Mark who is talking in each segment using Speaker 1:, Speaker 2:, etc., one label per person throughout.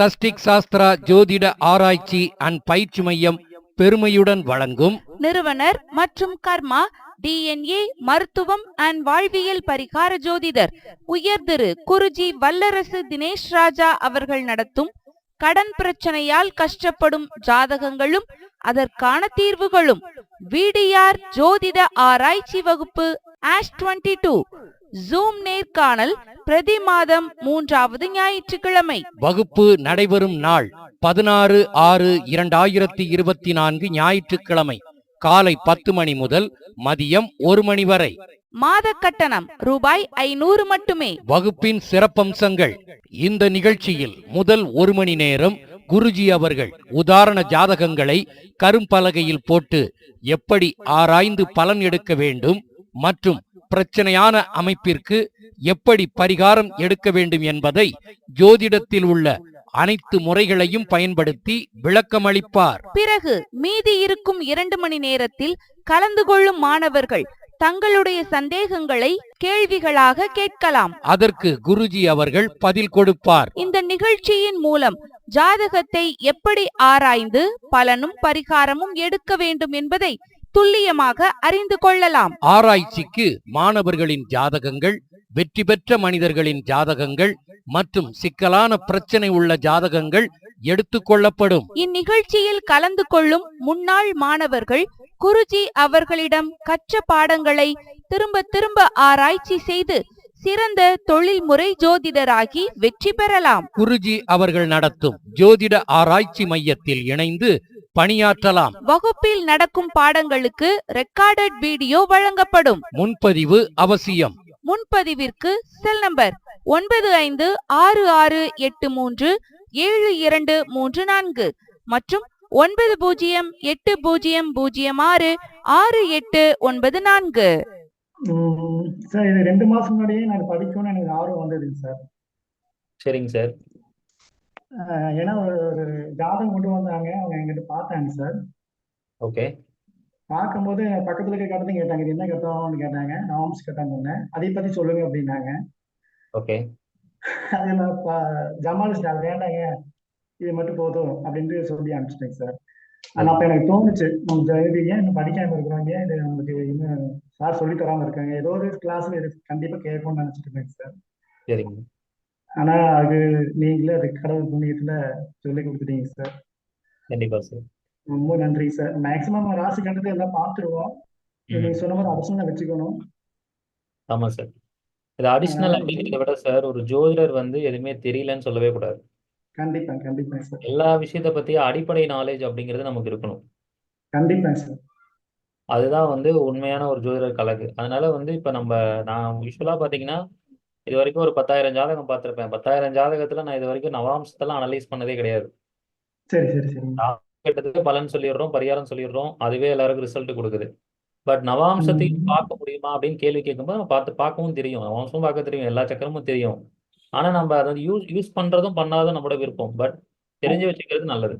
Speaker 1: சஷ்டிக் சாஸ்திரா ஜோதிட ஆராய்ச்சி அண்ட் பயிற்சி மையம் பெருமையுடன் வழங்கும்
Speaker 2: நிறுவனர் மற்றும் கர்மா டிஎன்ஏ மருத்துவம் அண்ட் வாழ்வியல் பரிகார ஜோதிடர் உயர் திரு குருஜி வல்லரசு தினேஷ் ராஜா அவர்கள் நடத்தும் கடன் பிரச்சனையால் கஷ்டப்படும் ஜாதகங்களும் அதற்கான தீர்வுகளும். விடிஆர் ஜோதிட ஆராய்ச்சி வகுப்பு ஆஷ் டுவெண்ட்டி டூ ஜூம் நேர்காணல் பிரதி மாதம் மூன்றாவது ஞாயிற்றுக்கிழமை.
Speaker 1: வகுப்பு நடைபெறும் நாள் பதினாறு ஆறு இரண்டாயிரத்தி இருபத்தி நான்கு ஞாயிற்றுக்கிழமை. காலை பத்து மணி முதல் மதியம் ஒரு மணி வரை.
Speaker 2: மாத கட்டணம் ரூபாய் ஐநூறு மட்டுமே.
Speaker 1: வகுப்பின் சிறப்பம்சங்கள். இந்த நிகழ்ச்சியில் முதல் ஒரு மணி நேரம் குருஜி அவர்கள் உதாரண ஜாதகங்களை கரும்பலகையில் போட்டு எப்படி ஆராய்ந்து பலன் எடுக்க வேண்டும் மற்றும் பிரச்சனையான அமைப்பிற்கு எப்படி பரிகாரம் எடுக்க வேண்டும் என்பதை ஜோதிடத்தில் உள்ள அனைத்து முறைகளையும் பயன்படுத்தி விளக்கமளிப்பார்.
Speaker 2: பிறகு மீதி இருக்கும் இரண்டு மணி நேரத்தில் கலந்து கொள்ளும் மாணவர்கள் தங்களுடைய சந்தேகங்களை கேள்விகளாக கேட்கலாம்.
Speaker 1: அதற்கு குருஜி அவர்கள் பதில் கொடுப்பார்.
Speaker 2: இந்த நிகழ்ச்சியின் மூலம் ஜாதகத்தை எப்படி ஆராய்ந்து பலனும் பரிகாரமும் எடுக்க வேண்டும் என்பதை துல்லியமாக அறிந்து கொள்ளலாம்.
Speaker 1: ஆராய்ச்சிக்கு மாணவர்களின் ஜாதகங்கள் வெற்றி பெற்ற மனிதர்களின் ஜாதகங்கள் மற்றும் சிக்கலான பிரச்சனை உள்ள ஜாதகங்கள் எடுத்துக்கொள்ளப்படும்
Speaker 2: இந்நிகழ்ச்சியில் கலந்து கொள்ளும் முன்னாள் மாணவர்கள் குருஜி அவர்களிடம் கற்ற பாடங்களை திரும்ப திரும்ப ஆராய்ச்சி செய்து சிறந்த தொழில்முறை ஜோதிடராகி வெற்றி பெறலாம்.
Speaker 1: குருஜி அவர்கள் நடத்தும் ஜோதிட ஆராய்ச்சி மையத்தில் இணைந்து பணியாற்றலாம்.
Speaker 2: வகுப்பில் நடக்கும் பாடங்களுக்கு ரெக்கார்டட் வீடியோ வழங்கப்படும்.
Speaker 1: முன்பதிவு அவசியம்.
Speaker 2: முன்பதிவிற்கு செல் நம்பர் ஒன்பது ஐந்து ஆறு ஆறு எட்டு மூன்று ஏழு இரண்டு மூன்று நான்கு மற்றும் ஒன்பது பூஜ்ஜியம் எட்டு பூஜ்ஜியம் பூஜ்ஜியம் ஆறு ஆறு எட்டு ஒன்பது நான்கு.
Speaker 3: சார் இது ரெண்டு மாசம் முன்னாடியே நான் படிக்கணும்னு எனக்கு ஆர்வம் வந்ததுங்க சார்.
Speaker 4: சரிங்க சார்.
Speaker 3: ஏன்னா ஒரு ஒரு ஜாதகம் கொண்டு வந்தாங்க. அவங்க எங்கிட்ட பார்த்தாங்க சார்.
Speaker 4: ஓகே.
Speaker 3: பார்க்கும்போது பக்கத்துல இருக்க கட்டத்தையும் கேட்டாங்க. இது என்ன கட்டம்னு கேட்டாங்க. நாம்ஸ் கட்டம் சொன்னேன். அதை பத்தி சொல்லுங்க அப்படின்னாங்க.
Speaker 4: ஓகே.
Speaker 3: அதை நான் ப- ஜமாலிச்சிட்டேன் அது வேண்டாங்க. இது மட்டும் போதும் அப்படின்ட்டு சொல்லி அனுப்பிச்சிட்டேங்க சார். ஆனா அப்ப எனக்கு தோணுச்சு. நம்ம இது ஏன் இன்னும் படிக்காம இருக்கிறாங்க? இது நமக்கு இன்னும் சார் சொல்லி தராம இருக்காங்க. ஏதோ ஒரு கிளாஸ்ல இது கண்டிப்பா கேட்கணும்னு நினைச்சிட்டு இருந்தேங்க சார்.
Speaker 4: சரிங்க.
Speaker 3: ஆனா அது நீங்களே அது கடவுள் புண்ணியத்துல சொல்லி கொடுத்துட்டீங்க சார்
Speaker 4: கண்டிப்பா சார்
Speaker 3: ரொம்ப நன்றி சார் மேக்சிமம் ராசி கண்டத்தை எல்லாம் பார்த்துருவோம். நீங்க சொன்ன மாதிரி அவசியம் வச்சுக்கணும்.
Speaker 4: ஆமா சார் இது அடிஷ்னல் அப்படிங்கிறத விட சார் ஒரு ஜோதிடர் வந்து எதுவுமே தெரியலன்னு சொல்லவே கூடாது.
Speaker 3: கண்டிப்பா கண்டிப்பா சார்
Speaker 4: எல்லா விஷயத்தை பத்தி அடிப்படை நாலேஜ் அப்படிங்கிறது நமக்கு இருக்கணும்.
Speaker 3: கண்டிப்பா சார்
Speaker 4: அதுதான் வந்து உண்மையான ஒரு ஜோதிடர் கலகு. அதனால வந்து இப்ப நம்ம நான் யூஸ்வலா பாத்தீங்கன்னா இது வரைக்கும் ஒரு பத்தாயிரம் ஜாதகம் பார்த்திருப்பேன். பத்தாயிரம் ஜாதகத்துல நான் இது வரைக்கும் நவாம்சத்தெல்லாம் அனலைஸ் பண்ணதே கிடையாது.
Speaker 3: சரி சரி சரிங்க
Speaker 4: கிட்டத்தட்ட பலன் சொல்லிடுறோம் பரிகாரம் சொல்லிடுறோம் அதுவே எல்லாருக்கும் ரிசல்ட் கொடுக்குது. பட் நவாம்சத்தையும். பார்க்க முடியுமா அப்படின்னு கேள்வி கேட்கும்போது நம்ம பார்த்து பார்க்கவும் தெரியும். நவாம்சமும் பார்க்க தெரியும் எல்லா சக்கரமும் தெரியும். ஆனா நம்ம அதை யூஸ் யூஸ் பண்றதும் பண்ணாததும் நம்மளோட விருப்பம். பட் தெரிஞ்சு வச்சுக்கிறது நல்லது.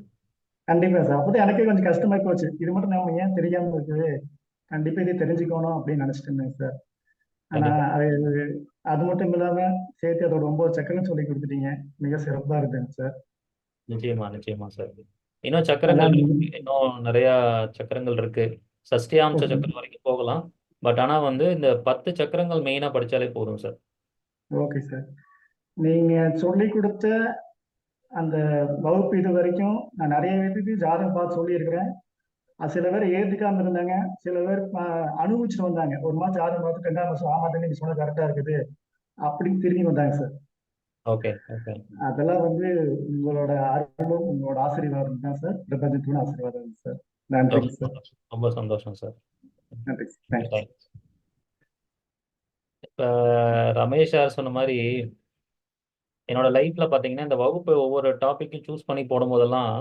Speaker 3: கண்டிப்பா சார். அப்பதான் எனக்கே கொஞ்சம் கஷ்டமா போச்சு. இது மட்டும் நம்ம ஏன் தெரியாம இருக்குது கண்டிப்பா இதை தெரிஞ்சுக்கணும் அப்படின்னு நினைச்சிட்டு இருந்தேன் சார். ஆனா அது அது மட்டும் இல்லாம சேர்த்து அதோட ஒன்பது சக்கரம் சொல்லி கொடுத்துட்டீங்க. மிக சிறப்பா இருக்குங்க சார்.
Speaker 4: நிச்சயமா நிச்சயமா சார். இன்னும் சக்கரங்கள் இன்னும் நிறைய சக்கரங்கள் இருக்கு. சஷ்டியாம்ச. சக்கரம் வரைக்கும் போகலாம். பட் ஆனா வந்து இந்த பத்து சக்கரங்கள் மெயினா படிச்சாலே போதும் சார்.
Speaker 3: Okay sir. நீங்க சொல்லி கொடுத்த அந்த வகுப்பு இது வரைக்கும் நான் நிறைய பேருக்கு ஜாதகம் பார்த்து சொல்லியிருக்கிறேன். சில பேர் ஏத்துக்காம இருந்தாங்க. சில பேர் அனுபவிச்சுட்டு வந்தாங்க. ஒரு மாசம் ஜாதகம் பார்த்து ரெண்டாம் மாசம் ஆமா தம்பி நீ சொன்னது கரெக்டா இருக்குது. அப்படின்னு திரும்பி வந்தாங்க சார்
Speaker 4: ஓகே ஓகே
Speaker 3: அதெல்லாம் வந்து உங்களோட அருளும் உங்களோட ஆசீர்வாதம் தான் சார் பிரபஞ்சத்தோட ஆசீர்வாதம் சார் நன்றி சார்
Speaker 4: ரொம்ப சந்தோஷம் சார்
Speaker 3: நன்றி
Speaker 4: இப்போ ரமேஷ் சார் சொன்ன மாதிரி என்னோட லைஃப்ல பார்த்தீங்கன்னா இந்த வகுப்பு ஒவ்வொரு டாப்பிக்கும் சூஸ் பண்ணி போடும்போதெல்லாம்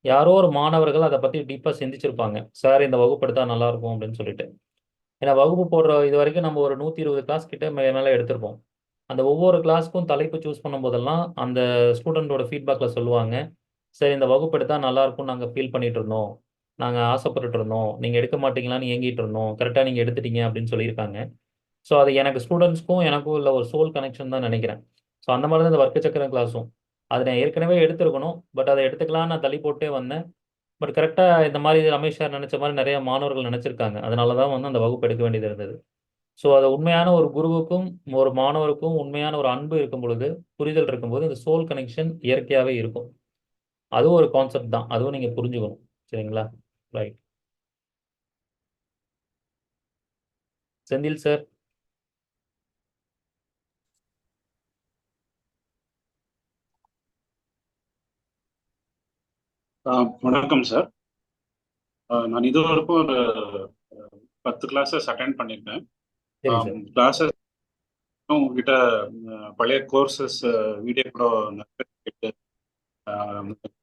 Speaker 4: யாரோ ஒரு மாணவர்கள் அதை பற்றி டீப்பாக சிந்திச்சிருப்பாங்க. சார் இந்த வகுப்பு எடுத்தால் நல்லாயிருக்கும் அப்படின்னு சொல்லிட்டு. ஏன்னா வகுப்பு போடுற இது வரைக்கும் நம்ம ஒரு நூற்றி இருபது கிளாஸ் கிட்ட மே- மேலே எடுத்திருப்போம். அந்த ஒவ்வொரு கிளாஸ்க்கும் தலைப்பு சூஸ் பண்ணும்போதெல்லாம் அந்த ஸ்டூடெண்ட்டோட ஃபீட்பேக்கில் சொல்லுவாங்க. சரி இந்த வகுப்பு எடுத்தால் நல்லாயிருக்கும்னு நாங்கள் ஃபீல் பண்ணிட்டு இருந்தோம். நாங்கள் ஆசைப்பட்டுட்டு இருந்தோம். நீங்கள் எடுக்க மாட்டீங்களான்னு ஏங்கிட்டு இருந்தோம். கரெக்டாக நீங்கள் எடுத்துட்டீங்க அப்படின்னு சொல்லியிருக்காங்க. ஸோ அது எனக்கு ஸ்டூடெண்ட்ஸ்க்கும் எனக்கும் உள்ள ஒரு சோல் கனெக்ஷன் தான் நினைக்கிறேன். ஸோ அந்த மாதிரி தான் இந்த வர்க்க சக்கரம் கிளாஸும் அதை நான் ஏற்கனவே எடுத்திருக்கணும். பட் அதை எடுத்துக்கலாம்னு நான் தள்ளி போட்டே வந்தேன். பட் கரெக்டாக இந்த மாதிரி ரமேஷ் சார் நினச்ச மாதிரி நிறைய மாணவர்கள் நினச்சிருக்காங்க. அதனால தான் வந்து அந்த வகுப்பு எடுக்க வேண்டியது இருந்தது. ஸோ அது உண்மையான ஒரு குருவுக்கும் ஒரு மாணவருக்கும் உண்மையான ஒரு அன்பு இருக்கும் பொழுது புரிதல் இருக்கும்போது இந்த சோல் கனெக்ஷன் இயற்கையாகவே இருக்கும். அதுவும் ஒரு கான்செப்ட் தான். அதுவும் நீங்கள் புரிஞ்சுக்கணும். சரிங்களா? ரைட் செந்தில் சார்
Speaker 5: வணக்கம் சார் நான் இது வரைக்கும் ஒரு பத்து கிளாஸஸ் அட்டென்ட் பண்ணியிருக்கேன் கிளாஸஸ் உங்ககிட்ட பழைய கோர்சஸ் வீடியோ கூட கேட்டு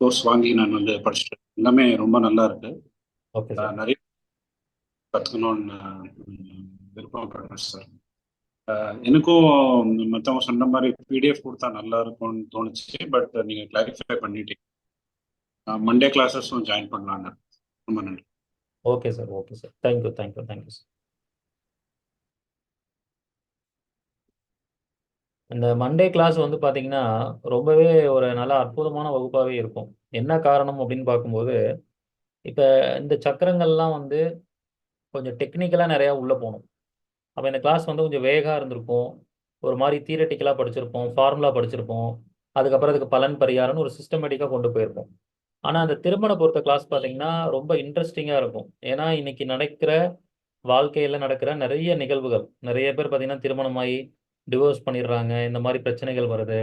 Speaker 5: கோர்ஸ் வாங்கி நான் வந்து படிச்சுட்டு எல்லாமே ரொம்ப நல்லா இருக்கு. நிறைய கற்றுக்கணும்னு விருப்பப்படுறேன் சார் எனக்கும் மற்றவங்க சொன்ன மாதிரி பிடிஎஃப் கொடுத்தா நல்லா இருக்கும்னு தோணுச்சு. பட் நீங்கள் கிளாரிஃபை பண்ணிட்டீங்க. மண்டே கிளாஸஸும் ஜாயின் பண்ணலான்னு ரொம்ப நன்றி.
Speaker 4: Okay sir okay sir thank you thank you thank you sir இந்த மண்டே கிளாஸ் வந்து பார்த்தீங்கன்னா ரொம்பவே ஒரு நல்ல அற்புதமான வகுப்பாகவே இருக்கும். என்ன காரணம் அப்படின்னு பார்க்கும்போது இப்போ இந்த சக்கரங்கள்லாம் வந்து கொஞ்சம் டெக்னிக்கலாக நிறையா உள்ளே போகணும். அப்போ இந்த கிளாஸ் வந்து கொஞ்சம் வேகாக இருந்திருக்கும். ஒரு மாதிரி தியரட்டிக்கலாக படிச்சிருப்போம் ஃபார்முலா படிச்சிருப்போம். அதுக்கப்புறம் அதுக்கு பலன் பரிகாரம்னு ஒரு சிஸ்டமேட்டிக்காக கொண்டு போயிருப்போம். ஆனால் அந்த திருமண பொறுத்த கிளாஸ் பார்த்தீங்கன்னா ரொம்ப இன்ட்ரெஸ்டிங்காக இருக்கும். ஏன்னா இன்னைக்கு நடக்கிற வாழ்க்கையில் நடக்கிற நிறைய நிகழ்வுகள். நிறைய பேர் பார்த்தீங்கன்னா திருமணமாகி டிவோர்ஸ் பண்ணிடுறாங்க. இந்த மாதிரி பிரச்சனைகள் வருது.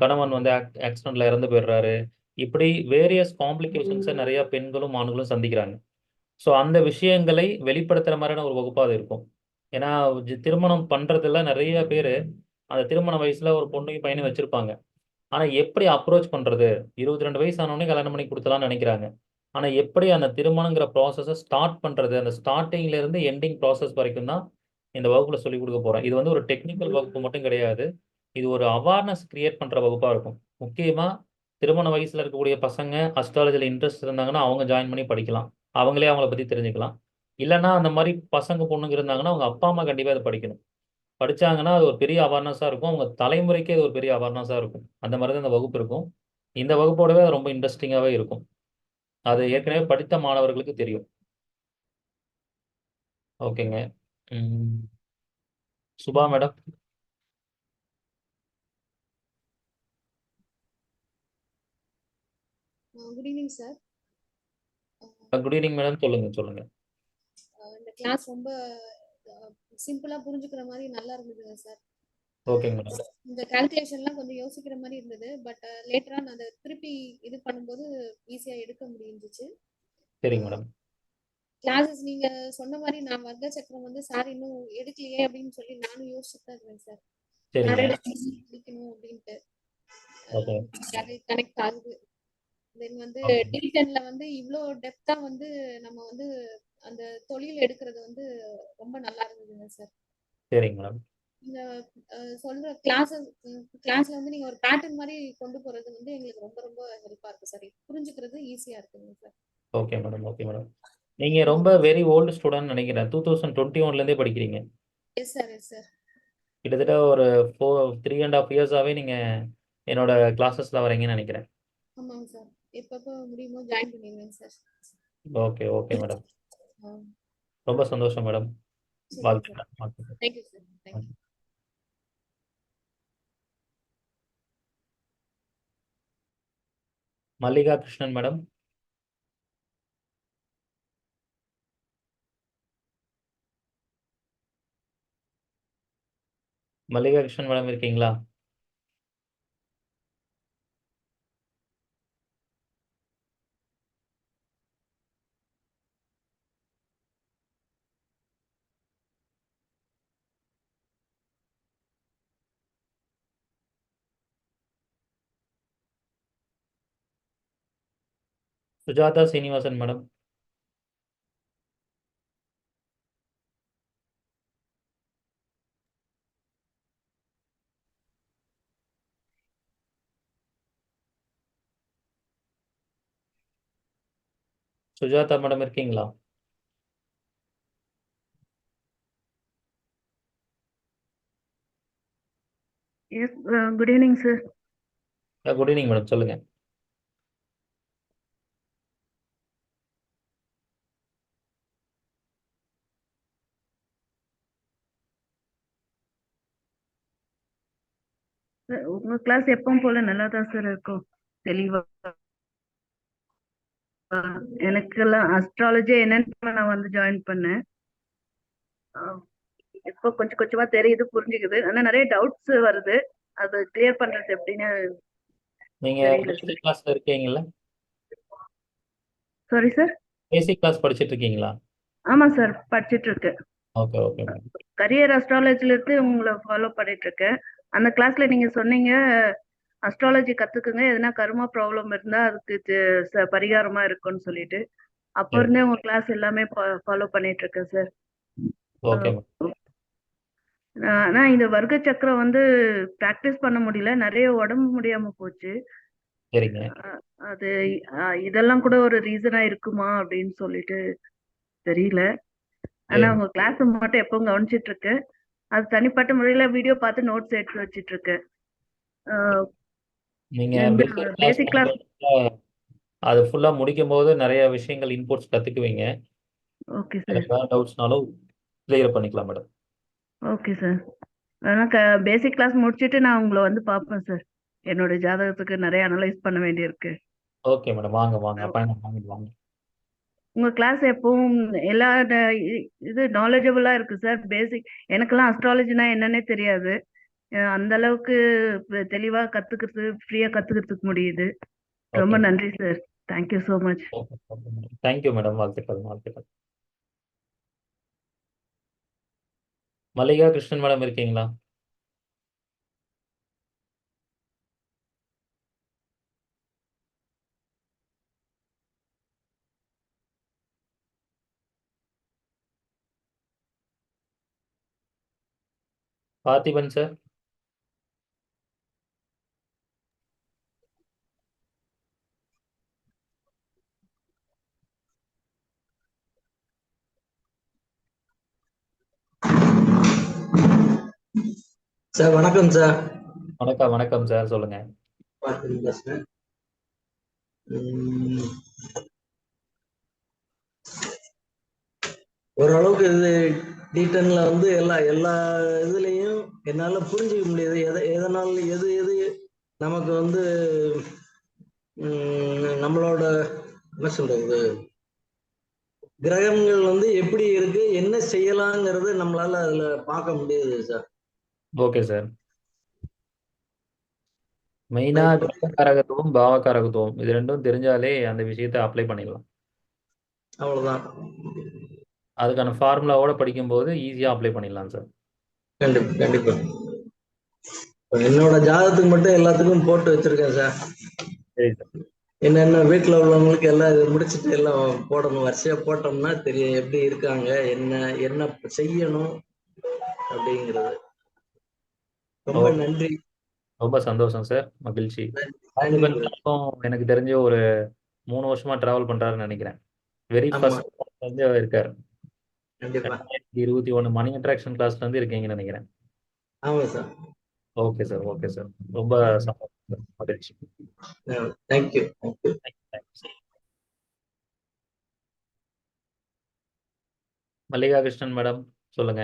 Speaker 4: கணவன் வந்து ஆக்சிடென்ட்ல இறந்து போயிடுறாரு. இப்படி வேரியஸ் காம்ப்ளிகேஷன்ஸை நிறைய பெண்களும் ஆண்களும் சந்திக்கிறாங்க. ஸோ அந்த விஷயங்களை வெளிப்படுத்துகிற மாதிரியான ஒரு வகுப்பாக இருக்கும். ஏன்னா திருமணம் பண்ணுறதுல நிறைய பேர் அந்த திருமண வயசில் ஒரு பொண்ணையும் பையனையும் வச்சுருப்பாங்க. ஆனால் எப்படி அப்ரோச் பண்ணுறது இருபத்தி ரெண்டு வயசு ஆனவொடனே கல்யாணம் பண்ணி கொடுத்தலாம்னு நினைக்கிறாங்க. ஆனால் எப்படி அந்த திருமணங்கிற ப்ராசஸை ஸ்டார்ட் பண்ணுறது அந்த ஸ்டார்டிங்லேருந்து எண்டிங் ப்ராசஸ் வரைக்கும் தான் இந்த வகுப்பில் சொல்லிக் கொடுக்க போறேன். இது வந்து ஒரு டெக்னிக்கல் வகுப்பு மட்டும் கிடையாது. இது ஒரு அவேர்னஸ் கிரியேட் பண்ணுற வகுப்பாக இருக்கும். முக்கியமாக திருமண வயசில் இருக்கக்கூடிய பசங்க அஸ்ட்ராலஜியில் இன்ட்ரெஸ்ட் இருந்தாங்கன்னா அவங்க ஜாயின் பண்ணி படிக்கலாம். அவங்களே அவங்கள பற்றி தெரிஞ்சுக்கலாம். இல்லைன்னா அந்த மாதிரி பசங்க பொண்ணுங்க இருந்தாங்கன்னா அவங்க அப்பா அம்மா கண்டிப்பாக அதை படிக்கணும். படிச்சாங்கன்னா அது ஒரு பெரிய அவேர்னஸாக இருக்கும். அவங்க தலைமுறைக்கே அது ஒரு பெரிய அவேர்னஸாக இருக்கும். அந்த மாதிரி தான் இந்த வகுப்பு இருக்கும். இந்த வகுப்போடவே அது ரொம்ப இன்ட்ரெஸ்டிங்காகவே இருக்கும். அது ஏற்கனவே படித்த மாணவர்களுக்கு தெரியும். ஓகேங்க. Subha madam.
Speaker 6: Good evening sir
Speaker 4: good evening madam சொல்லுங்க சொல்லுங்க.
Speaker 6: இந்த கிளாஸ் ரொம்ப சிம்பிளா புரிஞ்சுக்கிற மாதிரி நல்லா இருந்ததுங்க சார். இந்த கால்குலேஷன்லாம் கொஞ்சம் யோசிக்கிற மாதிரி இருந்தது. பட் லேட்டரா நான் அதை திருப்பி இது பண்ணும்போது ஈஸியா எடுக்க முடிஞ்சிச்சு.
Speaker 4: சரிங்க மேடம்.
Speaker 6: கிளாஸஸ் நீங்க சொன்ன மாதிரி நான் வர்க்க சக்கரம் வந்து சார் இன்னும் எடுக்கலையே அப்படின்னு சொல்லி நானும் யோசிச்சுட்டு தான் இருக்கேன் சார். படிக்கணும் அப்படின்ட்டு. கனெக்ட் ஆகுது. தென் வந்து
Speaker 4: Okay.
Speaker 6: டிடென்ல வந்து இவ்வளோ டெப்தா வந்து நம்ம வந்து அந்த தொழில் எடுக்கிறது வந்து ரொம்ப நல்லா இருந்ததுங்க சார்.
Speaker 4: சரிங்க மேடம்.
Speaker 6: நீங்க சொல்ற கிளாஸஸ் கிளாஸ்ல வந்து நீங்க ஒரு பேட்டர்ன் மாதிரி கொண்டு போறது வந்து எங்களுக்கு ரொம்ப ரொம்ப ஹெல்ப்பா இருக்கு சார். புரிஞ்சுக்கிறது ஈஸியா இருக்குங்க sir.
Speaker 4: Okay madam okay madam நீங்க ரொம்ப வெரி ஓல்டு ஸ்டூடெண்ட் நினைக்கிறேன். டூ தௌசண்ட் டுவெண்ட்டி ஒன்லேருந்தே படிக்கிறீங்க.
Speaker 6: எஸ் சார் எஸ் சார்
Speaker 4: கிட்டத்தட்ட ஒரு ஃபோர் த்ரீ அண்ட் ஹாஃப் இயர்ஸாகவே நீங்கள் என்னோட கிளாஸஸில் வரீங்கன்னு நினைக்கிறேன்.
Speaker 6: ஆமாங்க சார். எப்பப்போ முடியுமோ ஜாயின் பண்ணிடுவேங்க சார்.
Speaker 4: ஓகே ஓகே மேடம் ரொம்ப சந்தோஷம் மேடம். வாழ்த்துக்கள். மல்லிகா கிருஷ்ணன் மேடம். மல்லிகா கிருஷ்ணன் மேடம் இருக்கீங்களா? சுஜாதா சீனிவாசன் மேடம். சுஜாதா மேடம் இருக்கீங்களா?
Speaker 7: Good evening, sir.
Speaker 4: Good evening madam சொல்லுங்க.
Speaker 7: உங்க கிளாஸ் எப்பவும் போல நல்லா தான் சார் இருக்கும். தெளிவா. எனக்கெல்லாம் அஸ்ட்ராலஜி என்னன்னு நான் வந்து ஜாயின் பண்ணேன். இப்போ கொஞ்சம் கொஞ்சமா தெரியுது புரிஞ்சுக்குது. ஆனா நிறைய டவுட்ஸ் வருது. அது கிளியர் பண்றது எப்படின்னு
Speaker 4: நீங்க பேசிக் கிளாஸ்ல இருக்கீங்களா
Speaker 7: சாரி சார்
Speaker 4: பேசிக் கிளாஸ் படிச்சிட்டு இருக்கீங்களா?
Speaker 7: ஆமா சார் படிச்சிட்டு இருக்கேன்.
Speaker 4: ஓகே ஓகே
Speaker 7: கரியர் அஸ்ட்ராலஜில இருந்து உங்களை ஃபாலோ பண்ணிட்டு இருக்கேன். அந்த கிளாஸ்ல நீங்க சொன்னீங்க அஸ்ட்ராலஜி கத்துக்குங்க எதனா கர்மா ப்ராப்ளம் இருந்தா அதுக்கு பரிகாரமா இருக்கும்னு சொல்லிட்டு. அப்ப. இருந்தே உங்க கிளாஸ் எல்லாமே ஃபாலோ பண்ணிட்டு இருக்கேன் சார் ஆனா இந்த வர்க்க சக்கரம் வந்து பிராக்டிஸ் பண்ண முடியல நிறைய உடம்பு முடியாம போச்சு. அது இதெல்லாம் கூட ஒரு ரீசனா இருக்குமா அப்படின்னு சொல்லிட்டு தெரியல. ஆனா. உங்க கிளாஸ் மட்டும் எப்பவும் கவனிச்சிட்டு இருக்கேன். அது தனிப்பட்ட முறையில வீடியோ பார்த்து நோட்ஸ் எடுத்து வச்சிட்டு இருக்கேன்
Speaker 4: நீங்க பேசிக் கிளாஸ் அது ஃபுல்லா முடிக்கும் போது நிறைய விஷயங்கள் இன்புட்ஸ் கத்துக்குவீங்க.
Speaker 7: ஓகே சார்
Speaker 4: எனக்கு வேற டவுட்ஸ்னாலும் கிளியர் பண்ணிக்கலாம் மேடம்
Speaker 7: ஓகே சார் ஆனா பேசிக் கிளாஸ் முடிச்சிட்டு நான் உங்களை வந்து பார்ப்பேன் சார் என்னோட ஜாதகத்துக்கு நிறைய அனலைஸ் பண்ண வேண்டியிருக்கு.
Speaker 4: ஓகே மேடம் வாங்க வாங்க வாங்க.
Speaker 7: உங்க கிளாஸ் எப்பவும் எல்லா இது நாலேஜபிளா இருக்கு சார் பேசிக் எனக்கெல்லாம் அஸ்ட்ராலஜினா என்னன்னே தெரியாது. அந்த அளவுக்கு தெ- தெளிவா கத்துக்கிறது ஃப்ரீயா கத்துக்கிறதுக்கு முடியுது. ரொம்ப நன்றி sir thank you so much
Speaker 4: thank you madam வாழ்த்துக்கள் வாழ்த்துக்கள். மல்லிகா கிருஷ்ணன் மேடம் இருக்கீங்களா? பார்த்திபன் சார்.
Speaker 8: சார் வணக்கம் சார்.
Speaker 4: வணக்கம் வணக்கம் சார் சொல்லுங்க.
Speaker 8: ஓரளவுக்கு இது டீட்டன்ல வந்து எல்லா எல்லா இதுலயும் என்னால புரிஞ்சுக்க முடியாது. எதை எதனால எது எது நமக்கு வந்து நம்மளோட என்ன சொல்றது? கிரகங்கள் வந்து எப்படி இருக்கு என்ன செய்யலாங்கிறது நம்மளால அதுல பார்க்க முடியுது சார்.
Speaker 4: Okay sir. மெயினா கிரகக்காரகத்துவம் பாவகாரகத்துவம் இது ரெண்டும் தெரிஞ்சாலே அந்த விஷயத்தை அப்ளை பண்ணிடலாம்
Speaker 8: அவ்வளவுதான்.
Speaker 4: அதுக்கான ஃபார்முலாவோட படிக்கும்போது ஈஸியா அப்ளை பண்ணிடலாம் சார்
Speaker 8: கண்டிப்பா கண்டிப்பா. என்னோட ஜாதகத்துக்கு மட்டும் எல்லாத்துக்கும் போட்டு வச்சிருக்கேன்
Speaker 4: சார்
Speaker 8: என்னென்ன வீட்டுல உள்ளவங்களுக்கு எல்லாம் இதை முடிச்சுட்டு எல்லாம் போடணும் வரிசையா போட்டோம்னா தெரியும் எப்படி இருக்காங்க என்ன என்ன செய்யணும் அப்படிங்கிறது. ரொம்ப. நன்றி.
Speaker 4: ரொம்ப சந்தோஷம் சார் மகிழ்ச்சி. எனக்கு தெரிஞ்ச ஒரு மூணு வருஷமா டிராவல் பண்றாருன்னு நினைக்கிறேன். வெரி. ஃபர்ஸ்ட் இருக்காரு. இருபத்தி ஒன்று மணி அட்ராக்ஷன் கிளாஸ்ல இருந்து இருக்கீங்கன்னு நினைக்கிறேன்.
Speaker 8: ஆமா sir
Speaker 4: okay sir okay sir ரொம்ப. மகிழ்ச்சி.
Speaker 8: Thank you thank you.
Speaker 4: Mallika Krishnan madam சொல்லுங்க.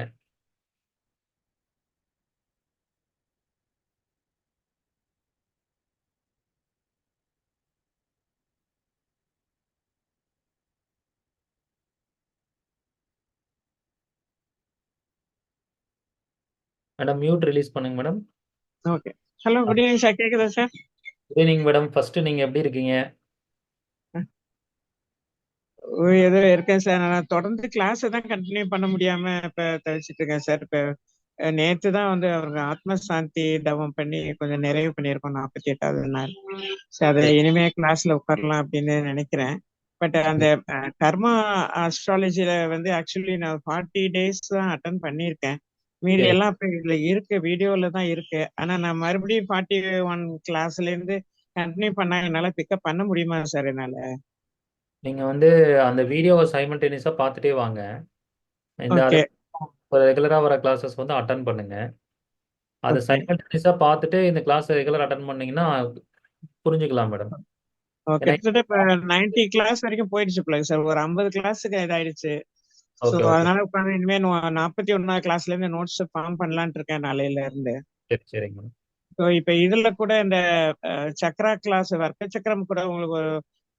Speaker 4: மேடம் மியூட் ரிலீஸ் பண்ணுங்க madam
Speaker 9: okay hello good evening sir கேக்குதா sir
Speaker 4: good evening madam first நீங்க எப்படி இருக்கீங்க?
Speaker 9: ஏதோ இருக்கேன் சார் நான் தொடர்ந்து கிளாஸ் தான் கண்டினியூ பண்ண முடியாம இப்ப தவிச்சிட்டு இருக்கேன் சார் இப்ப நேத்து தான் வந்து அவருக்கு ஆத்ம சாந்தி தவம் பண்ணி கொஞ்சம் நிறைவு பண்ணியிருக்கோம் நாற்பத்தி எட்டாவது நாள். ஸோ அதை இனிமே கிளாஸ்ல உட்காரலாம் அப்படின்னு நினைக்கிறேன். பட் அந்த கர்மா அஸ்ட்ராலஜில வந்து ஆக்சுவலி நான் ஃபார்ட்டி டேஸ் தான் அட்டன் பண்ணியிருக்கேன். மீதி. எல்லாம் இதுல இருக்கு வீடியோல தான் இருக்கு. ஆனா நான் மறுபடியும் ஃபார்ட்டி ஒன் கிளாஸ்ல இருந்து கண்டினியூ பண்ணா என்னால பிக்கப் பண்ண முடியுமா சார் என்னால?
Speaker 4: நீங்க வந்து அந்த வீடியோவை சைமல்டேனியஸா பார்த்துட்டே வாங்க. இந்த ரெகுலரா வர கிளாஸஸ் வந்து அட்டன் பண்ணுங்க. அது. சைமல்டேனியஸா பார்த்துட்டு இந்த கிளாஸ் ரெகுலர் அட்டன் பண்ணீங்கன்னா புரிஞ்சுக்கலாம் மேடம்
Speaker 9: ஓகே கிட்டத்தட்ட இப்ப நைன்டி கிளாஸ் வரைக்கும் போயிடுச்சு போல சார் ஒரு ஐம்பது கிளாஸுக்கு இதாயிடுச்சு.
Speaker 4: ஓகே
Speaker 9: அதனால உட்காந்து இனிமே நாற்பத்தி ஒன்னாவது கிளாஸ்ல இருந்து நோட்ஸ் ஃபார்ம் பண்ணலாம்னு இருக்கேன் நாளையில இருந்து.
Speaker 4: சரி சரிங்க.
Speaker 9: ஸோ இப்ப இதுல கூட இந்த சக்ரா கிளாஸ் வர்க்க சக்கரம் கூட உங்களுக்கு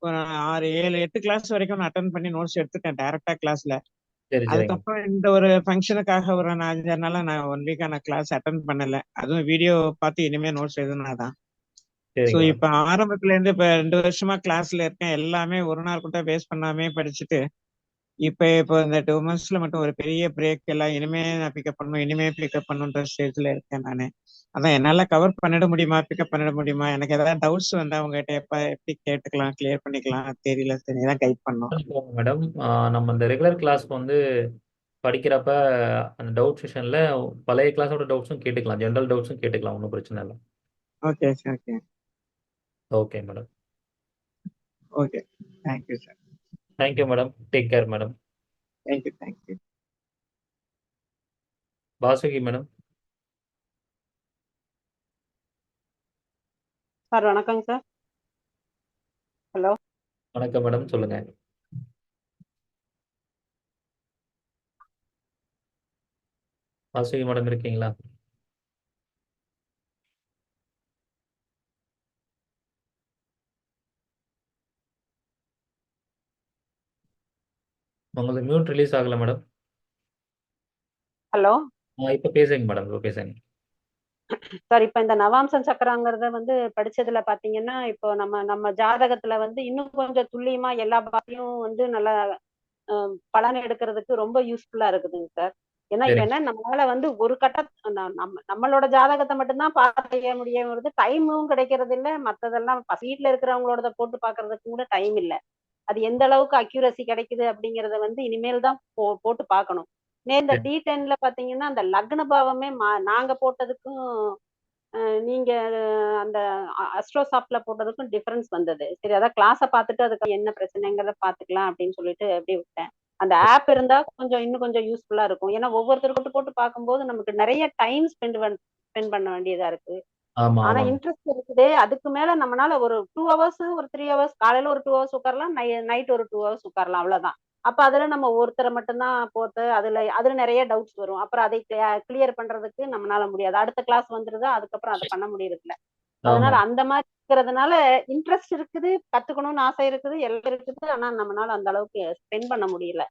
Speaker 9: ஒரு ஆறு ஏழு எட்டு கிளாஸ் வரைக்கும் நான் அட்டன் பண்ணி நோட்ஸ் எடுத்துட்டேன் டைரக்டா கிளாஸ்ல அதுக்கப்புறம் இந்த ஒரு ஃபங்க்ஷனுக்காக ஒரு நான் அஞ்சு நாளா நான் ஒன் வீக்கா நான் கிளாஸ் அட்டன் பண்ணல. அதுவும் வீடியோ பார்த்து இனிமே நோட்ஸ் எழுதுனாதான். ஸோ
Speaker 4: மேடம்
Speaker 9: இப்ப ஆரம்பத்துல இருந்து இப்ப ரெண்டு வருஷமா கிளாஸ்ல இருக்கேன். எல்லாமே ஒரு நாள் கூட வேஸ்ட் பண்ணாமே படிச்சுட்டு இப்ப இப்போ இந்த டூ மந்த்ஸ்ல மட்டும் ஒரு பெரிய பிரேக் எல்லாம் இனிமே நான் பிக்கப் பண்ணணும் இனிமே பிக்கப் பண்ணுன்ற ஸ்டேஜ்ல இருக்கேன் நானு. அதான் என்னால கவர் பண்ணிட முடியுமா பிக்கப் பண்ணிட முடியுமா? எனக்கு ஏதாவது டவுட்ஸ் வந்தா உங்ககிட்ட எப்ப எப்படி கேட்டுக்கலாம் கிளியர் பண்ணிக்கலாம்? தெரியல தான் கைட் பண்ணோம்.
Speaker 4: மேடம் நம்ம இந்த ரெகுலர் கிளாஸ்க்கு வந்து படிக்கிறப்ப அந்த டவுட் செஷன்ல பழைய கிளாஸோட டவுட்ஸும் கேட்டுக்கலாம். ஜென்ரல் டவுட்ஸும் கேட்டுக்கலாம் ஒன்றும் பிரச்சனை இல்லை.
Speaker 9: Okay sir okay
Speaker 4: okay madam
Speaker 9: okay thank you sir
Speaker 4: thank you madam take care madam
Speaker 9: thank you thank you
Speaker 4: Vasuki madam
Speaker 10: sir வணக்கங்க சார் ஹலோ
Speaker 4: வணக்கம் மேடம் சொல்லுங்க. வாசுகி மேடம் இருக்கீங்களா? உங்களுக்கு மியூட் ரிலீஸ் ஆகல மேடம்
Speaker 10: ஹலோ
Speaker 4: இப்போ பேசுங்க மேடம் இப்போ பேசுங்க
Speaker 10: சார் இப்போ இந்த நவாம்சம் சக்கரங்கிறத வந்து படிச்சதுல பாத்தீங்கன்னா இப்போ நம்ம நம்ம ஜாதகத்துல வந்து இன்னும் கொஞ்சம் துல்லியமா எல்லா பாதையும் வந்து நல்லா பலன் எடுக்கிறதுக்கு ரொம்ப யூஸ்ஃபுல்லா இருக்குதுங்க சார் ஏன்னா இப்ப என்ன நம்மளால வந்து ஒரு கட்ட நம்ம நம்மளோட ஜாதகத்தை மட்டும்தான் பார்க்க முடியாது டைமும் கிடைக்கிறது இல்ல மத்ததெல்லாம் வீட்ல இருக்கிறவங்களோட போட்டு பாக்குறதுக்கு கூட டைம் இல்ல. அது எந்த அளவுக்கு அக்யூரசி கிடைக்குது அப்படிங்கறத வந்து இனிமேல் தான் போ போட்டு பார்க்கணும். நே இந்த டி டென்ல பாத்தீங்கன்னா அந்த லக்ன பாவமே நாங்க போட்டதுக்கும் நீங்க அந்த அஸ்ட்ரோசாப்ட்ல போட்டதுக்கும் டிஃபரன்ஸ் வந்தது. சரி அதான் கிளாஸை பார்த்துட்டு அதுக்கு என்ன பிரச்சனைங்கிறத பாத்துக்கலாம் அப்படின்னு சொல்லிட்டு அப்படியே விட்டேன். அந்த ஆப் இருந்தா கொஞ்சம் இன்னும் கொஞ்சம் யூஸ்ஃபுல்லா இருக்கும். ஏன்னா ஒவ்வொருத்தர் போட்டு பார்க்கும்போது நமக்கு நிறைய டைம் ஸ்பெண்ட் பண் ஸ்பெண்ட் பண்ண வேண்டியதா இருக்கு. ஆனா இன்ட்ரெஸ்ட் இருக்குது. அதுக்கு மேல நம்மளால ஒரு டூ ஹவர்ஸ் ஒரு த்ரீ ஹவர்ஸ் காலையில ஒரு டூ ஹவர்ஸ் உட்காரலாம் நைட் ஒரு டூ ஹவர்ஸ் உட்காரலாம் அவ்வளவுதான். அப்ப அதுல நம்ம ஒருத்தரை மட்டும்தான் போட்டு அதுல அதுல நிறைய டவுட்ஸ் வரும். அப்புறம் அதை கிளியர் பண்றதுக்கு நம்மளால முடியாது. அடுத்த கிளாஸ் வந்துருதா அதுக்கப்புறம் அதை பண்ண முடியறது இல்ல அதனால அந்த மாதிரி இருக்கிறதுனால இன்ட்ரெஸ்ட் இருக்குது கத்துக்கணும்னு ஆசை இருக்குது எல்லாம் இருக்குது. ஆனா நம்மளால அந்த அளவுக்கு ஸ்பெண்ட் பண்ண முடியல.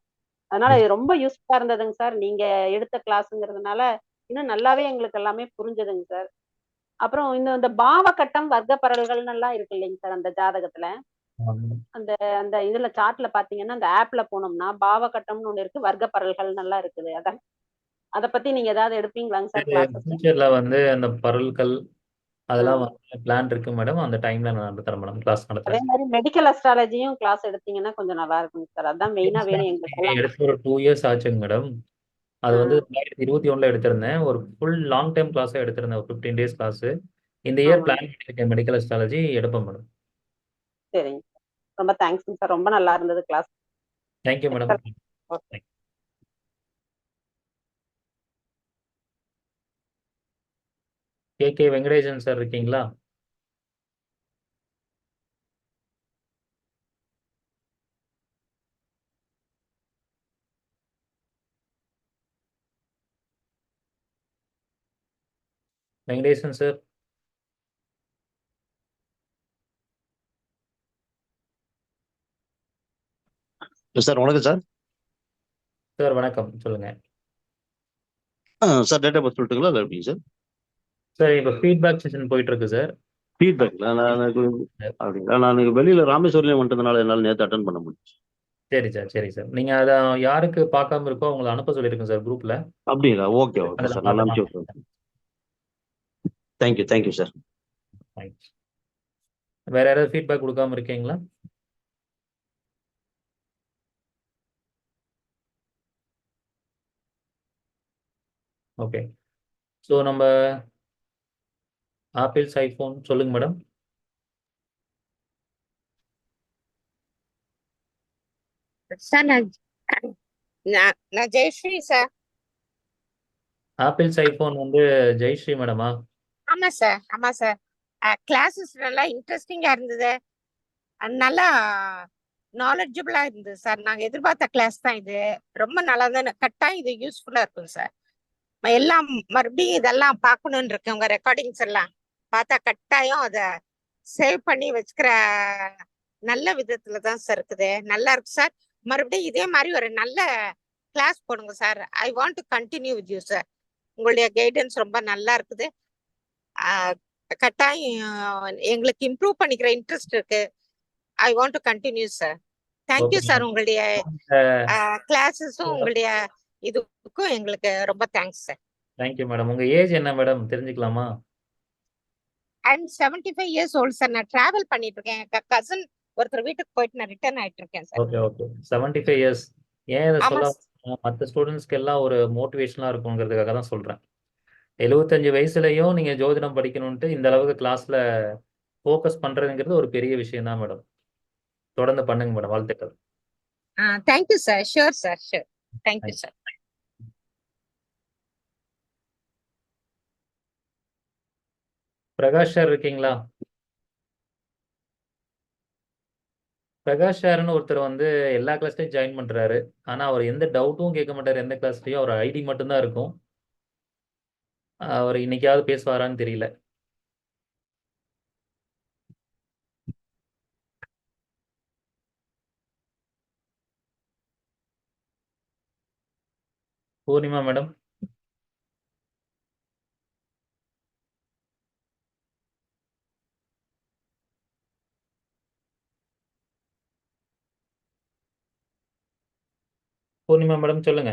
Speaker 10: அதனால ரொம்ப யூஸ்ஃபுல்லா இருந்ததுங்க சார். நீங்க எடுத்த கிளாஸ்ங்கிறதுனால இன்னும் நல்லாவே எங்களுக்கு எல்லாமே புரிஞ்சதுங்க சார். அப்புறம் இந்த இந்த பாவ கட்டம் வர்க்க பரல்கள்னு எல்லாம் இருக்கு இல்லைங்க சார் அந்த ஜாதகத்துல. அந்த அந்த இதுல சார்ட்ல பாத்தீங்கன்னா அந்த ஆப்ல போனோம்னா பாவ கட்டம்னு ஒண்ணு இருக்கு வர்க்க பரல்கள் நல்லா இருக்குது. அதான் அத பத்தி நீங்க ஏதாவது எடுப்பீங்களாங்க சார்
Speaker 4: ஃபியூச்சர்ல வந்து அந்த பரல்கள் அதெல்லாம் வந்து பிளான் இருக்கு மேடம் அந்த டைம்ல நான் நடத்துறேன் மேடம் கிளாஸ்
Speaker 10: அதே
Speaker 4: நடத்துறேன்
Speaker 10: மாதிரி மெடிக்கல் அஸ்ட்ராலஜியும் கிளாஸ் எடுத்தீங்கன்னா கொஞ்சம் நல்லா இருக்குங்க சார். அதான் மெயினா வேணும் எங்களுக்கு.
Speaker 4: எடுத்து ஒரு டூ இயர்ஸ் ஆச்சுங்க மேடம் அது வந்து ரெண்டாயிரத்தி இருபத்தி ஒண்ணுல எடுத்திருந்தேன். ஒரு ஃபுல் லாங் டைம் கிளாஸா எடுத்திருந்தேன். ஒரு ஃபிஃப்டீன் டேஸ் கிளாஸ் இந்த இயர். பிளான் பண்ணியிருக்கேன். மெடிக்கல் அஸ்ட்ராலஜி எடுப்பேன் மேடம்.
Speaker 10: சரிங்க ரொம்ப தேங்க்ஸ் சார் ரொம்ப நல்லா இருந்தது class
Speaker 4: thank you madam
Speaker 10: okay
Speaker 4: K K Venkatesan sir இருக்கீங்களா? வெங்கடேசன் சார்
Speaker 11: சார் வணக்கம் சார்
Speaker 4: சார் வணக்கம். சொல்லுங்க.
Speaker 11: சார் டேட்டா பர்த் சொல்லட்டுங்களா? இல்லை எப்படிங்க சார்
Speaker 4: சார் இப்போ ஃபீட்பேக் செஷன் போயிட்டு இருக்கு சார்
Speaker 11: ஃபீட்பேக்ல நான் அப்படிங்களா? நான் வெளியில் ராமேஸ்வரம் வந்துட்டதுனால என்னால் நேற்று அட்டன் பண்ண முடியும்
Speaker 4: சரி சார் சரி சார் நீங்க அதை யாருக்கு பார்க்காம இருக்கோ அவங்களை அனுப்ப சொல்லியிருக்கேன் சார் குரூப்ல
Speaker 11: அப்படிங்களா? ஓகே ஓகே சார் நான் அனுப்பிச்சு தேங்க்யூ தேங்க்யூ சார்
Speaker 4: தேங்க்ஸ் வேற யாராவது ஃபீட்பேக் கொடுக்காம இருக்கீங்களா? ஓகே ஸோ நம்ம ஆப்பிள்ஸ் ஐஃபோன் சொல்லுங்க மேடம்
Speaker 12: சார் நான் ஜெயஸ்ரீ சார்
Speaker 4: ஆப்பிள்ஸ் ஐஃபோன் வந்து ஜெயஸ்ரீ மேடமா
Speaker 12: ஆமா சார் ஆமா சார் கிளாஸஸ் நல்லா இன்ட்ரெஸ்டிங்கா இருந்தது. நல்லா நாலெட்ஜபிளா இருந்தது சார் நாங்க எதிர்பார்த்த கிளாஸ் தான் இது. ரொம்ப நல்லா தான் கட்டாயம் இது யூஸ்ஃபுல்லா இருக்கும் சார் எல்லாம் மறுபடியும் இதெல்லாம் பார்க்கணும்னு இருக்கு உங்க ரெக்கார்டிங்ஸ் எல்லாம் பார்த்தா கட்டாயம் அதை சேவ் பண்ணி வச்சுக்கிற நல்ல விதத்துல தான் சார் இருக்குது. நல்லா இருக்கு சார் மறுபடியும் இதே மாதிரி ஒரு நல்ல கிளாஸ் போடுங்க sir I want to continue with you sir உங்களுடைய கைடன்ஸ் ரொம்ப நல்லா இருக்குது. கட்டாயம் எங்களுக்கு இம்ப்ரூவ் பண்ணிக்கிற இன்ட்ரெஸ்ட் இருக்கு. I want to continue sir thank you sir. உங்களுடைய கிளாஸஸும் உங்களுடைய இதுக்கும் எங்களுக்கு ரொம்ப thanks sir
Speaker 4: thank you madam உங்க ஏஜ் என்ன மேடம் தெரிஞ்சுக்கலாமா?
Speaker 12: I'm seventy five years old sir நான் டிராவல் பண்ணிட்டு இருக்கேன் கசன் ஒருத்தர் வீட்டுக்கு போயிட்டு நான் ரிட்டர்ன் ஆயிட்டு இருக்கேன் sir
Speaker 4: okay okay seventy five years ஏன் இதை சொல்ல மற்ற ஸ்டூடெண்ட்ஸ்க்கு எல்லாம் ஒரு மோட்டிவேஷனாக இருக்குங்கிறதுக்காக தான் சொல்கிறேன் எழுபத்தஞ்சு வயசுலயும் நீங்கள் ஜோதிடம் படிக்கணுன்ட்டு இந்த அளவுக்கு கிளாஸில் ஃபோக்கஸ் பண்ணுறதுங்கிறது ஒரு பெரிய விஷயம் தான் மேடம். தொடர்ந்து பண்ணுங்க மேடம். வாழ்த்துக்கள்.
Speaker 12: Thank you sir sure sir sure thank you sir
Speaker 4: Prakash sir இருக்கீங்களா? பிரகாஷ் சார்னு ஒருத்தர் வந்து எல்லா கிளாஸ்லையும் ஜாயின் பண்ணுறாரு ஆனால் அவர் எந்த டவுட்டும் கேட்க மாட்டார். எந்த கிளாஸ்லையும் அவர் ஐடி மட்டும்தான் இருக்கும். அவர் இன்னைக்காவது பேசுவாரான்னு தெரியல. பூர்ணிமா மேடம். பூர்ணிமா மேடம் சொல்லுங்க.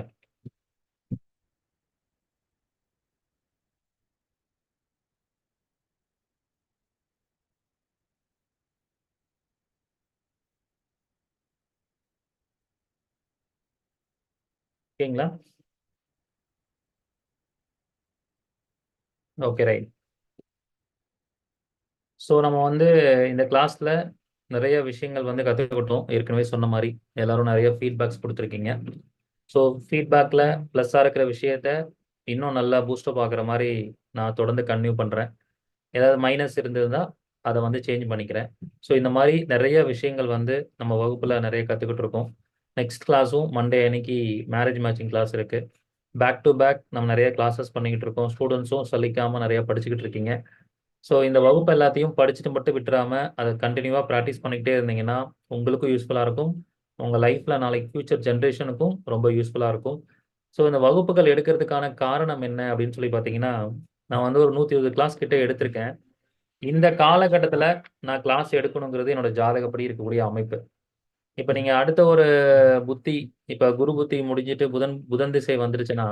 Speaker 4: ஓகேங்களா? ஓகே ரைட் ஸோ நம்ம வந்து இந்த கிளாஸில் நிறைய விஷயங்கள் வந்து கற்றுக்கிட்டோம் ஏற்கனவே சொன்ன மாதிரி எல்லாரும் நிறைய ஃபீட்பேக்ஸ் கொடுத்துருக்கீங்க. ஸோ ஃபீட்பேக்கில் ப்ளஸ்ஸாக இருக்கிற விஷயத்த இன்னும் நல்லா பூஸ்டப் ஆகிற மாதிரி நான் தொடர்ந்து கன்டினியூ பண்ணுறேன் ஏதாவது மைனஸ் இருந்ததுன்னா அதை வந்து சேஞ்ச் பண்ணிக்கிறேன். ஸோ இந்த மாதிரி நிறைய விஷயங்கள் வந்து நம்ம வகுப்பில் நிறைய கற்றுக்கிட்டு இருக்கோம் நெக்ஸ்ட் கிளாஸும் மண்டே அன்னைக்கு மேரேஜ் மேட்சிங் கிளாஸ் இருக்குது பேக் டு பேக் நம்ம நிறைய கிளாஸஸ் பண்ணிக்கிட்டு இருக்கோம். ஸ்டூடெண்ட்ஸும் சலிக்காமல் நிறைய படிச்சுக்கிட்டு இருக்கீங்க. ஸோ இந்த வகுப்பு எல்லாத்தையும் படிச்சுட்டு மட்டும் விட்டுறாம அதை கண்டினியூவாக ப்ராக்டிஸ் பண்ணிக்கிட்டே இருந்தீங்கன்னா உங்களுக்கும் யூஸ்ஃபுல்லாக இருக்கும். உங்கள் லைஃப்பில் நாளைக்கு ஃப்யூச்சர் ஜென்ரேஷனுக்கும் ரொம்ப யூஸ்ஃபுல்லாக இருக்கும். ஸோ இந்த வகுப்புகள் எடுக்கிறதுக்கான காரணம் என்ன அப்படின்னு சொல்லி பார்த்தீங்கன்னா நான் வந்து ஒரு நூற்றி இருபது கிளாஸ் கிட்ட எடுத்திருக்கேன். இந்த காலகட்டத்தில் நான் கிளாஸ் எடுக்கணுங்கிறது என்னோட ஜாதகப்படி இருக்கக்கூடிய அமைப்பு. இப்போ நீங்கள் அடுத்த ஒரு புத்தி இப்போ குரு புத்தி முடிஞ்சிட்டு புதன் புதன் திசை வந்துருச்சுன்னா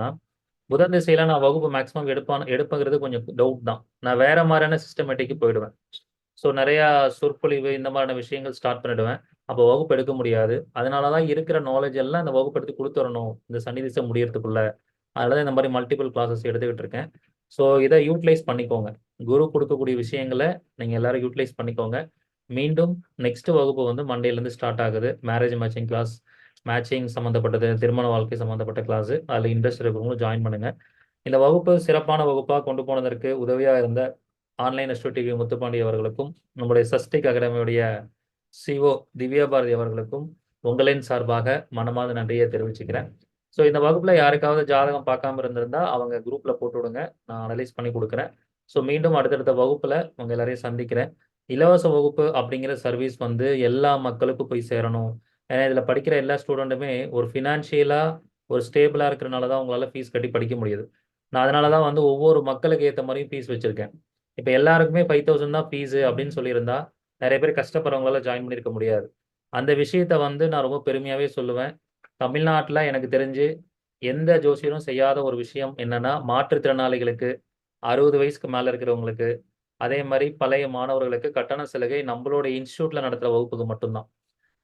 Speaker 4: புதன் திசையில நான் வகுப்பு மேக்ஸிமம் எடுப்பான் எடுப்புங்கிறது கொஞ்சம் டவுட் தான். நான் வேற மாதிரியான சிஸ்டமேட்டிக்கு போயிடுவேன். ஸோ நிறையா சொற்பொழிவு இந்த மாதிரியான விஷயங்கள் ஸ்டார்ட் பண்ணிடுவேன். அப்போ வகுப்பு எடுக்க முடியாது. அதனால தான் இருக்கிற நாலேஜ் எல்லாம் இந்த வகுப்பு எடுத்து கொடுத்துடணும் இந்த சனி திசை முடியறதுக்குள்ள. அதனால தான் இந்த மாதிரி மல்டிபிள் கிளாஸஸ் எடுத்துக்கிட்டு இருக்கேன். ஸோ இதை யூட்டிலைஸ் பண்ணிக்கோங்க. குரு கொடுக்கக்கூடிய விஷயங்களை நீங்கள் எல்லாரும் யூட்டிலைஸ் பண்ணிக்கோங்க. மீண்டும் நெக்ஸ்ட் வகுப்பு வந்து மண்டேலேருந்து ஸ்டார்ட் ஆகுது. மேரேஜ் மேட்சிங் கிளாஸ் மேட்சிங் சம்மந்தப்பட்டது திருமண வாழ்க்கை சம்மந்தப்பட்ட கிளாஸ் அதில் இன்ட்ரெஸ்ட் இருக்கிறவங்களும் ஜாயின் பண்ணுங்கள் இந்த வகுப்பு சிறப்பான வகுப்பாக கொண்டு போனதற்கு உதவியாக இருந்த ஆன்லைன் எஸ்டோ டிவி முத்துப்பாண்டி அவர்களுக்கும் நம்முடைய சஸ்டிக் அகாடமியுடைய சிஓ திவ்யா பாரதி அவர்களுக்கும் உங்களின் சார்பாக மனமாத நன்றியை தெரிவிச்சுக்கிறேன். ஸோ இந்த வகுப்பில் யாருக்காவது ஜாதகம் பார்க்காம இருந்திருந்தா அவங்க குரூப்பில் போட்டு விடுங்க. நான் அனலைஸ் பண்ணி கொடுக்குறேன். ஸோ மீண்டும் அடுத்தடுத்த வகுப்பில் உங்கள் எல்லாரையும் சந்திக்கிறேன். இலவச வகுப்பு அப்படிங்கிற சர்வீஸ் வந்து எல்லா மக்களுக்கும் போய் சேரணும். ஏன்னா இதில் படிக்கிற எல்லா ஸ்டூடெண்ட்டுமே ஒரு ஃபினான்ஷியலாக ஒரு ஸ்டேபிளாக இருக்கிறனால தான் உங்களால் ஃபீஸ் கட்டி படிக்க முடியுது. நான் அதனால தான் வந்து ஒவ்வொரு மக்களுக்கு ஏற்ற மாதிரியும் ஃபீஸ் வச்சுருக்கேன். இப்போ எல்லாருக்குமே ஃபைவ் தௌசண்ட் தான் ஃபீஸு அப்படின்னு சொல்லியிருந்தா நிறைய பேர் கஷ்டப்படுறவங்களால ஜாயின் பண்ணியிருக்க முடியாது. அந்த விஷயத்த வந்து நான் ரொம்ப பெருமையாகவே சொல்லுவேன். தமிழ்நாட்டில் எனக்கு தெரிஞ்சு எந்த ஜோசியரும் செய்யாத ஒரு விஷயம் என்னன்னா மாற்றுத்திறனாளிகளுக்கு அறுபது வயசுக்கு மேலே இருக்கிறவங்களுக்கு அதே மாதிரி பழைய மாணவர்களுக்கு கட்டண சலுகை நம்மளோட இன்ஸ்டியூட்டில் நடத்துகிற வகுப்புக்கு மட்டும்தான்.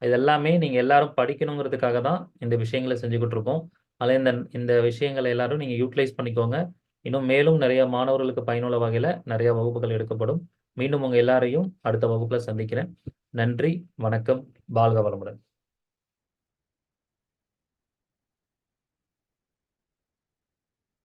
Speaker 4: இது எல்லாமே நீங்கள் எல்லாரும் படிக்கணுங்கிறதுக்காக தான் இந்த விஷயங்களை செஞ்சுக்கிட்டு இருக்கோம். அதில் இந்த இந்த விஷயங்களை எல்லாரும் நீங்கள் யூட்டிலைஸ் பண்ணிக்கோங்க. இன்னும் மேலும் நிறைய மாணவர்களுக்கு பயனுள்ள வகையில் நிறைய வகுப்புகள் எடுக்கப்படும். மீண்டும் உங்கள் எல்லாரையும் அடுத்த வகுப்பில் சந்திக்கிறேன். நன்றி வணக்கம் வாழ்க வளமுடன்.